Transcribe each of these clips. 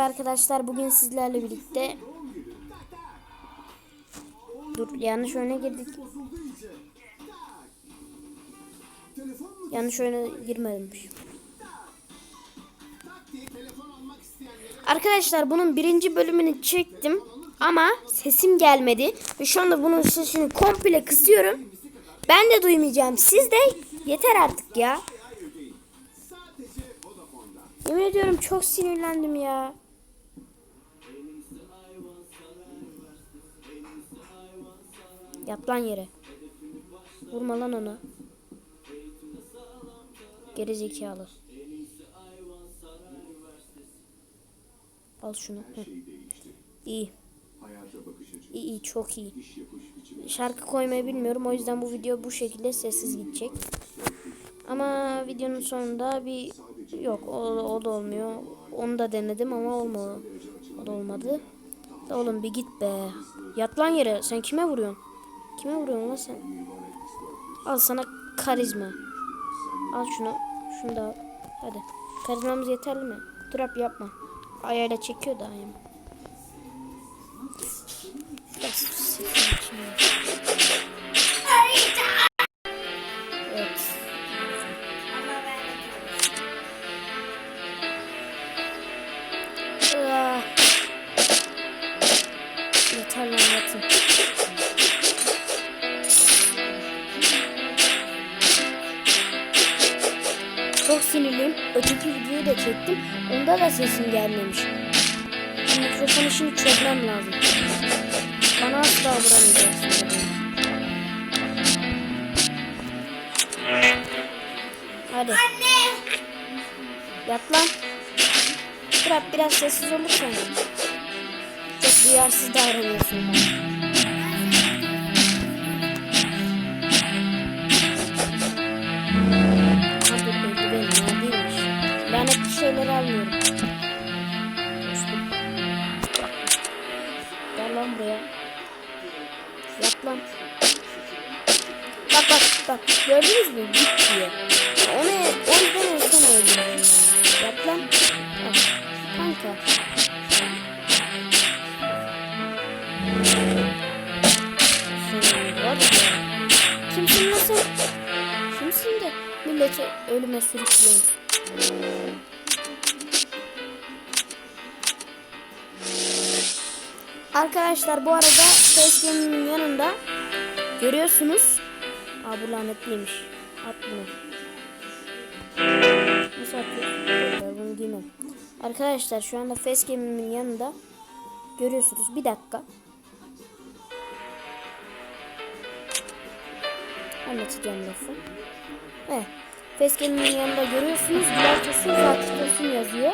Arkadaşlar bugün sizlerle birlikte Dur yanlış oyuna girdik. Yanlış oyuna girmemiş. Arkadaşlar bunun birinci bölümünü çektim ama sesim gelmedi ve şu anda bunun sesini komple kısıyorum. Ben de duymayacağım. Siz de yeter artık ya. Yemin ediyorum çok sinirlendim ya. Yat lan yere. Vurma lan onu. Geri zekalı. Al şunu. Heh. İyi. İyi iyi çok iyi. Şarkı koymayı bilmiyorum o yüzden bu video bu şekilde sessiz gidecek. Ama videonun sonunda bir yok o, o da olmuyor. Onu da denedim ama olmadı. O da olmadı. Oğlum bir git be. Yat lan yere. Sen kime vuruyorsun? Kime vuruyorsun lan sen? Al sana karizma. Al şunu. Şunu da al. Hadi. Karizmamız yeterli mi? Trap yapma. Ayağıyla çekiyor da ayağımı. Biraz sinirliyim. Öteki videoyu da çektim. Onda da sesim gelmemiş. Bu Mikrofon işini çözmem lazım. Bana asla vuramayacaksın. Hadi. Anne. Yat lan. Bırak biraz sessiz olursan. Çok duyarsız davranıyorsun bana. Bak. Gördünüz mü? Git diye. O ne? O yüzden insan öldürüyor. Yat lan. Bak. Kanka. Kimsin sen? Kimsin de milleti ölüme sürüklüyorsun? Arkadaşlar bu arada Facegame'in yanında görüyorsunuz. Aa bu lanetliymiş. At bunu. Nasıl atıyorsun? Dur, Bunu giymem. Arkadaşlar şu anda Facegame'imin yanında görüyorsunuz. Bir dakika. Anlatacağım lafı. Evet. Facegame'imin yanında görüyorsunuz. Tosun, Fatih yazıyor.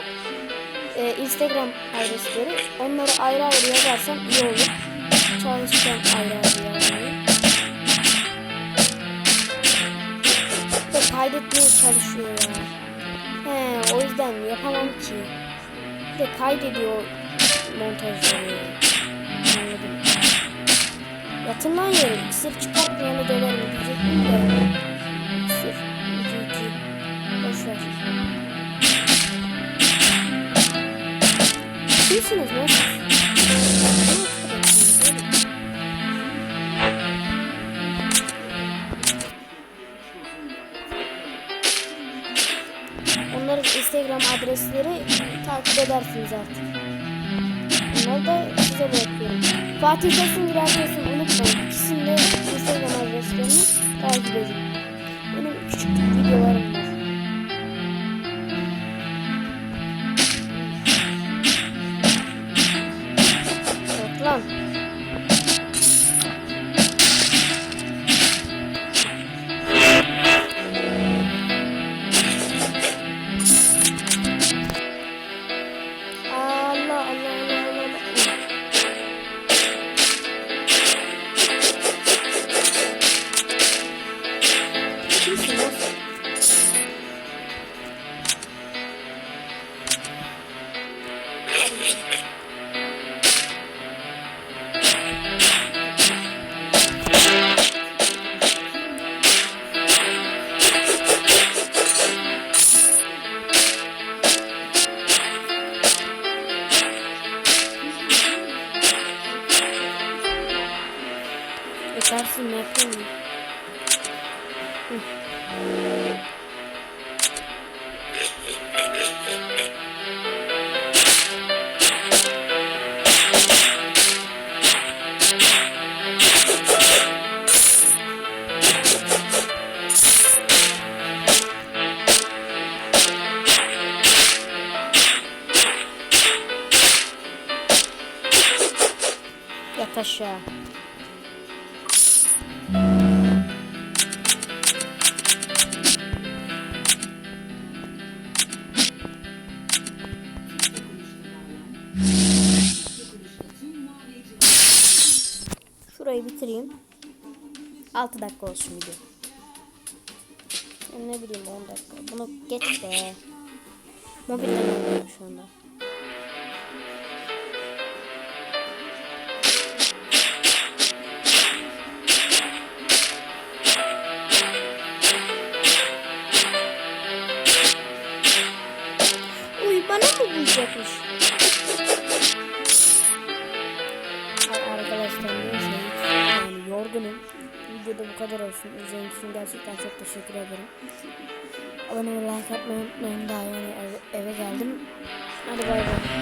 Ee, Instagram adresleri. Onları ayrı ayrı yazarsam iyi olur. Çalışacağım ayrı ayrı yazmayı. Kaydetmeye çalışıyor ya. He, o yüzden yapamam ki. Bir de kaydediyor montajları. Anladım. Yatın lan yere. İksir çıkartmayanı döverim diyecektim de. İksir. İki iki. Boş ver. Kimsiniz lan Onların Instagram adresleri takip edersiniz artık. Onları da size bırakıyorum. Fatih Tosun Bilal Tosun unutmayın. İkisinin de Instagram adreslerini takip edin. Benim küçük videolarım var. Eu quero se meter. Hum. Aşağı. Şurayı bitireyim. 6 dakika olsun video. Ne bileyim 10 dakika. Bunu geç be. Mobilden oynuyorum şu anda. Bana mı bulacakmış? Arkadaşlar neyse. Yani yorgunum. Videoda bu kadar olsun. İzlediğiniz için gerçekten çok teşekkür ederim. Abone ve like atmayı unutmayın. Daha yeni eve, eve geldim. Hadi bay bay.